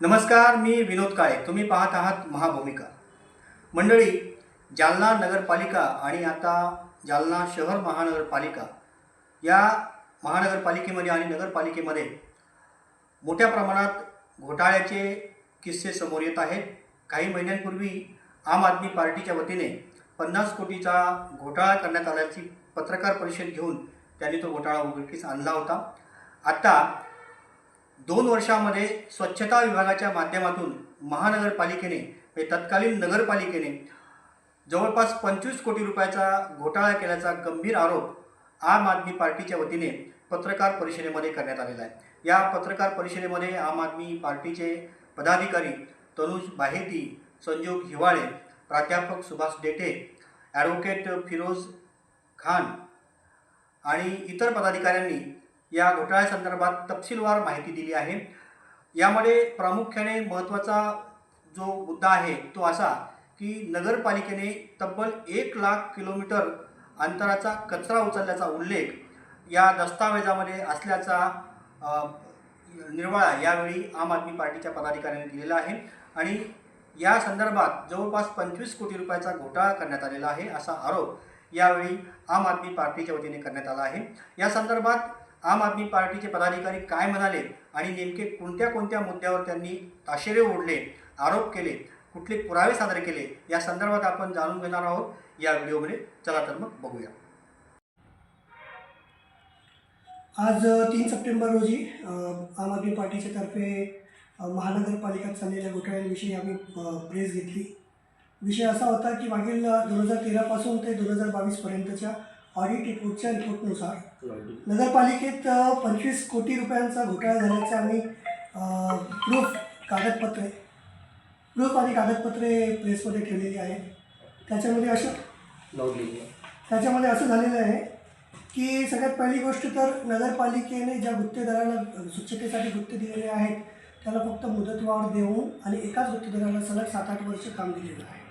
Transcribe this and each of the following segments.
नमस्कार मी विनोद काळे. तुम्ही पाहत आहात महाभूमिका. मंडळी जालना नगरपालिका आणि आता जालना शहर महानगरपालिका या महानगरपालिकेमध्ये आणि नगरपालिकेमध्ये मोठ्या प्रमाणात घोटाळ्याचे किस्से समोर येत आहेत. काही महिन्यांपूर्वी आम आदमी पार्टीच्या वतीने पन्नास कोटीचा घोटाळा करण्यात आल्याची पत्रकार परिषद घेऊन त्यांनी तो घोटाळा उघडकीस आणला होता. आत्ता दोन वर्षामध्ये स्वच्छता विभागाच्या माध्यमातून महानगरपालिकेने म्हणजे तत्कालीन नगरपालिकेने जवळपास पंचवीस कोटी रुपयाचा घोटाळा केल्याचा गंभीर आरोप आम आदमी पार्टीच्या वतीने पत्रकार परिषदेमध्ये करण्यात आलेला आहे. या पत्रकार परिषदेमध्ये आम आदमी पार्टीचे पदाधिकारी तनुज बाहेती संजोग हिवाळे प्राध्यापक सुभाष डेटे ॲडव्होकेट फिरोज खान आणि इतर पदाधिकाऱ्यांनी या घोटाळ्यासंदर्भात तपशीलवार माहिती दिली आहे. यामध्ये प्रामुख्याने महत्त्वाचा जो मुद्दा आहे तो असा की नगरपालिकेने तब्बल एक लाख किलोमीटर अंतराचा कचरा उचलल्याचा उल्लेख या दस्तावेजामध्ये असल्याचा निर्वाळा यावेळी आम आदमी पार्टीच्या पदाधिकाऱ्यांनी दिलेला आहे. आणि या संदर्भात जवळपास पंचवीस कोटी रुपयाचा घोटाळा करण्यात आलेला आहे असा आरोप यावेळी आम आदमी पार्टीच्या वतीने करण्यात आला आहे. या संदर्भात आम आदमी पार्टीचे पदाधिकारी काय म्हणाले आणि नेमके कोणत्या कोणत्या मुद्द्यावर त्यांनी ताशेरे ओढले आरोप केले कुठले पुरावे सादर केले या संदर्भात आपण जाणून घेणार आहोत. या व्हिडिओमध्ये चला तर मग बघूया. आज तीन सप्टेंबर रोजी आम आदमी पार्टीच्या तर्फे महानगरपालिकेत चाललेल्या घोटाळ्यांविषयी आम्ही प्रेस घेतली. विषय असा होता की मागील दोन हजार तेरापासून ते दोन हजार बावीसपर्यंतच्या ऑडिट रिपोर्टच्या रिपोर्टनुसार नगरपालिकेत पंचवीस कोटी रुपयांचा घोटाळा झाल्याचे आम्ही प्रूफ कागदपत्रे प्रूफ आणि कागदपत्रे प्रेसमध्ये ठेवलेली आहेत. त्याच्यामध्ये असं त्याच्यामध्ये असं झालेलं आहे की सगळ्यात पहिली गोष्ट तर नगरपालिकेने ज्या गुत्तेदाराला स्वच्छतेसाठी गुत्ते दिलेले आहेत त्याला फक्त मुदतवाढ देऊन आणि एकाच गुत्तेदाराला सलग सात आठ वर्ष काम दिलेलं आहे.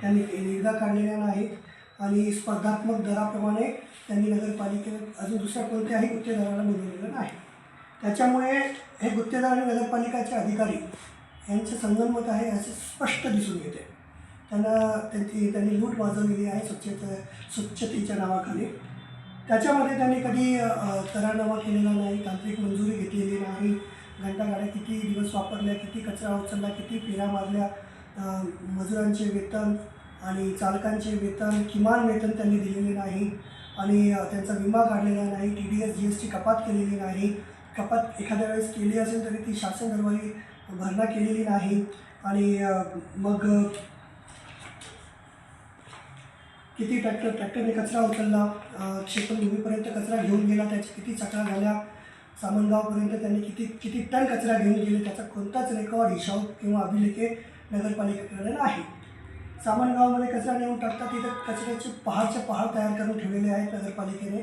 त्यांनी निविदा काढलेल्या नाहीत. आणि स्पर्धात्मक दराप्रमाणे त्यांनी नगरपालिकेने अजून दुसऱ्या कोणत्याही गुत्तेदाराला मिळवलेलं नाही. त्याच्यामुळे हे गुत्तेदार आणि नगरपालिकाचे अधिकारी यांचं संगनमत आहे असे स्पष्ट दिसून येते. त्यांना त्यांची त्यांनी लूट माजवलेली आहे स्वच्छता स्वच्छतेच्या नावाखाली. त्याच्यामध्ये त्यांनी कधी करारनामा केलेला नाही तांत्रिक मंजुरी घेतलेली नाही घंटागाड्या किती दिवस वापरल्या किती कचरा उचलला किती फेऱ्या मारल्या मजुरांचे वेतन आणि चालकांचे वेतन किमान वेतन त्यांनी दिलेले नाही. आणि त्यांचा विमा काढलेला नाही T D S G S T कपात केलेली नाही. कपात एखाद्या वेळेस केली असेल तरी ती शासन दरबारी भरणा केलेली नाही. आणि मग किती ट्रॅक्टर ट्रॅक्टरने कचरा उचलला क्षेत्र भूमीपर्यंत कचरा घेऊन गेला त्याच्या किती चक्रा झाल्या सामनगावपर्यंत त्यांनी किती किती टन कचरा घेऊन गेले त्याचा कोणताच रेकॉर्ड हिशोब किंवा अभिलेखे नगरपालिकेकडे नाही. सामनगावमध्ये कचरा नेऊन टाकतात. तिथं कचऱ्याचे पहाडचे पहाड तयार करून ठेवलेले आहेत नगरपालिकेने.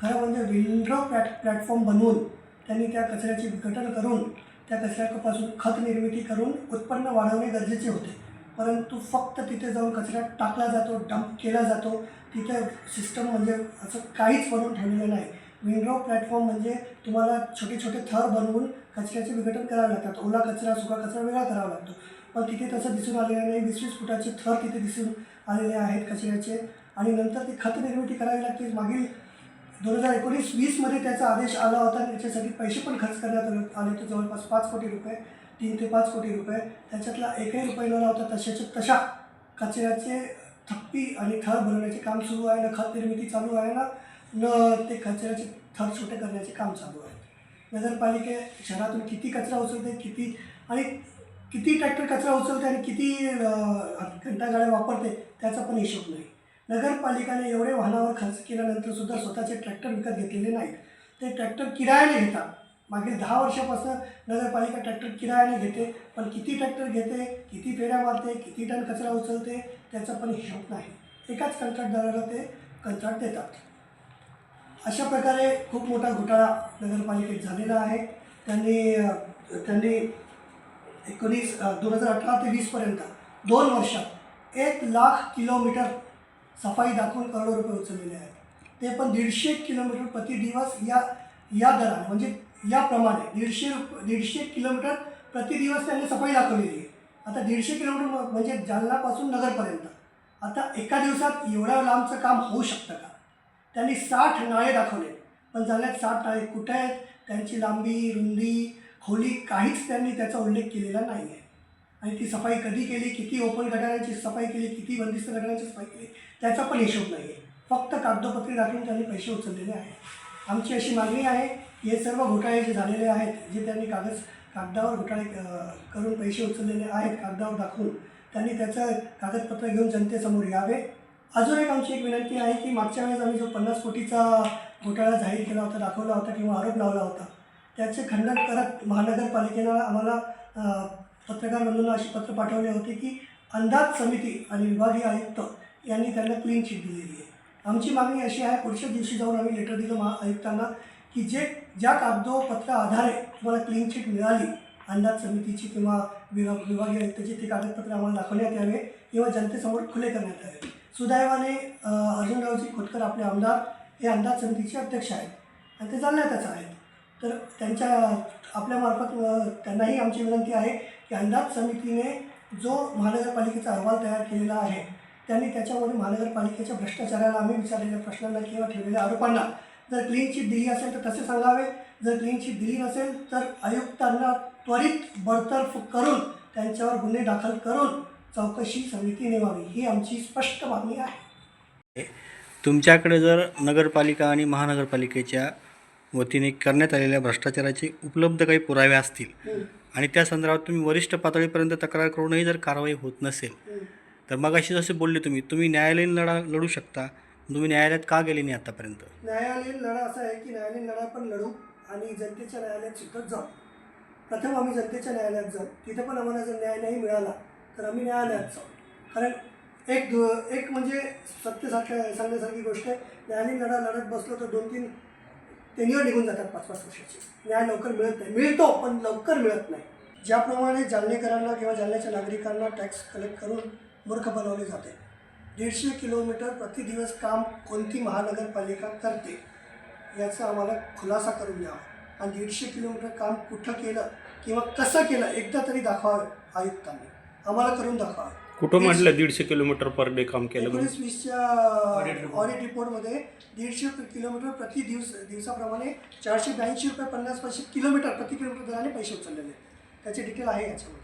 खरं म्हणजे विंड्रो प्लॅट प्लॅटफॉर्म बनवून त्यांनी त्या कचऱ्याचे विघटन करून त्या कचऱ्यापासून खत निर्मिती करून उत्पन्न वाढवणे गरजेचे होते. परंतु फक्त तिथे जाऊन कचरा टाकला जातो डंप केला जातो. तिथे सिस्टम म्हणजे असं काहीच बनवून ठेवलेलं नाही. विंड्रो प्लॅटफॉर्म म्हणजे तुम्हाला छोटे छोटे थर बनवून कचऱ्याचे विघटन करावे लागतात. ओला कचरा सुका कचरा वेगळा करावा लागतो. पण तिथे तसं दिसून आलेलं नाही. वीस वीस फुटाचे थर तिथे दिसून आलेले आहेत कचऱ्याचे. आणि नंतर ती खत निर्मिती करावी लागते. मागील दोन हजार एकोणीस वीसमध्ये त्याचा आदेश आला होता. आणि त्याच्यासाठी पैसे पण खर्च करण्यात आले आले होते. जवळपास पाच कोटी रुपये. तीन ते पाच कोटी रुपये. त्याच्यातला एकही रुपये न लावता तशाच्या तशा कचऱ्याचे थप्पी आणि थर भरवण्याचे काम सुरू आहे ना? खत निर्मिती चालू आहे ना? न ते कचऱ्याचे थर छोटे करण्याचे काम चालू आहे. नगरपालिके शहरातून किती कचरा उचलते किती आणि किती ट्रॅक्टर कचरा उचलते आणि किती घंटागाड्या वापरते त्याचा पण हिशोब नाही. नगरपालिकाने एवढे वाहनावर खर्च केल्यानंतर सुद्धा स्वतःचे ट्रॅक्टर विकत घेतलेले नाहीत. ते ट्रॅक्टर किरायाने घेतात. मागील दहा वर्षापासून नगरपालिका ट्रॅक्टर किरायाने घेते पण किती ट्रॅक्टर घेते किती फेऱ्या मारते किती टन कचरा उचलते त्याचा पण हिशोब नाही. एकाच कंत्राटदाराला ते कंत्राट देतात. अशा प्रकारे खूप मोठा घोटाळा नगरपालिकेत झालेला आहे. त्यांनी त्यांनी एकोणीस दोन हजार अठरा ते वीसपर्यंत दोन वर्षात एक लाख किलोमीटर सफाई दाखवून करोडो रुपये उचललेले आहेत. ते पण दीडशे किलोमीटर प्रति दिवस या या दराने म्हणजे याप्रमाणे दीडशे रुप दीडशे किलोमीटर प्रति दिवस त्यांनी सफाई दाखवलेली आहे. आता दीडशे किलोमीटर म्हणजे जालनापासून नगरपर्यंत. आता एका दिवसात एवढ्या लांबचं काम होऊ शकतं का? त्यांनी साठ नाळे दाखवले. पण जालन्यात साठ नाळे कुठे आहेत? त्यांची लांबी रुंदी खोली काहीच त्यांनी त्याचा उल्लेख केलेला नाही आहे आणि ती सफाई कधी केली किती ओपन घटनांची सफाई केली किती बंदिस्त घटनांची सफाई केली त्याचा पण हिशोब नाही आहे फक्त कागदोपत्री दाखवून त्यांनी पैसे उचललेले आहेत. आमची अशी मागणी आहे की हे सर्व घोटाळे जे झालेले आहेत जे त्यांनी कागद कागदावर घोटाळे करून पैसे उचललेले आहेत कागदावर दाखवून त्यांनी त्याचं कागदपत्र घेऊन जनतेसमोर यावे. अजून एक आमची एक विनंती आहे की मागच्या वेळेस आम्ही जो पन्नास कोटीचा घोटाळा जाहीर केला होता दाखवला होता किंवा आरोप लावला होता त्याचे खंडन करत महानगरपालिकेनं आम्हाला पत्रकार बंधूंना अशी पत्र पाठवले होते की अंदाज समिती आणि विभागीय आयुक्त यांनी त्यांना क्लीन चिट दिलेली आहे. आमची मागणी अशी आहे पुढच्या दिवशी जाऊन आम्ही लेटर दिलं महा आयुक्तांना की जे ज्या कागदोपत्र आधारे तुम्हाला क्लीन चिट मिळाली अंदाज समितीची किंवा विभाग विभागीय आयुक्ताची ते कागदपत्र आम्हाला दाखवण्यात यावे किंवा जनतेसमोर खुले करण्यात यावे. सुदैवाने अर्जुनरावजी खोतकर आपले आमदार हे अंदाज समितीचे अध्यक्ष आहेत. आणि ते जालन्यातच आहेत. तर त्यांच्या आपल्यामार्फत त्यांनाही आमची विनंती आहे की अंदाज समितीने जो महानगरपालिकेचा अहवाल तयार केलेला आहे त्यांनी त्याच्यामध्ये महानगरपालिकेच्या भ्रष्टाचाराला आम्ही विचारलेल्या प्रश्नांना किंवा ठेवलेल्या आरोपांना जर क्लीन चिट दिली असेल तर तसे सांगावे जर क्लीन चिट दिली नसेल तर आयुक्तांना त्वरित बडतर्फ करून त्यांच्यावर गुन्हे दाखल करून चौकशी समिती नेमावी ही आमची स्पष्ट मागणी आहे. तुमच्याकडे जर नगरपालिका आणि महानगरपालिकेच्या वतीने करण्यात आलेल्या भ्रष्टाचाराचे उपलब्ध काही पुरावे असतील आणि त्या संदर्भात तुम्ही वरिष्ठ पातळीपर्यंत तक्रार करूनही जर कारवाई होत नसेल तर मग अशी जसे बोलले तुम्ही तुम्ही न्यायालयीन लढा लढू शकता. तुम्ही न्यायालयात का गेले नाही आतापर्यंत? न्यायालयीन लढा असा आहे की न्यायालयीन लढा पण लढू आणि जनतेच्या न्यायालयात सुद्धा जाऊ. प्रथम आम्ही जनतेच्या न्यायालयात जाऊ. तिथे पण आम्हाला जर न्याय नाही मिळाला तर आम्ही न्यायालयात जाऊ. कारण एक दो एक म्हणजे सत्य सारख्या सांगण्यासारखी गोष्ट आहे. न्यायालयीन लढा लढत बसलो तर दोन तीन टेन्युअर निघून जातात पाच पाच वर्षाचे. न्याय लवकर मिळत नाही. मिळतो पण लवकर मिळत नाही. ज्याप्रमाणे जालनेकरांना किंवा जालन्याच्या नागरिकांना टॅक्स कलेक्ट करून मूर्ख बनवले जाते. दीडशे किलोमीटर प्रतिदिवस काम कोणती महानगरपालिका करते याचा आम्हाला खुलासा करून द्यावा. आणि दीडशे किलोमीटर काम कुठं केलं किंवा कसं केलं एकदा तरी दाखवावं आयुक्तांनी. आम्हाला करून दाखवावं कुठं म्हटलं दीडशे किलोमीटर पर डे काम केलं म्हणून? एकोणीस वीसच्या ऑडिट रिपोर्टमध्ये दीडशे किलोमीटर प्रति दिवस दिवसाप्रमाणे चारशे ब्याऐंशी रुपये पन्नास पैसे किलोमीटर प्रति किलोमीटर दराने पैसे उचललेले आहेत. त्याचे डिटेल आहे याच्यामध्ये.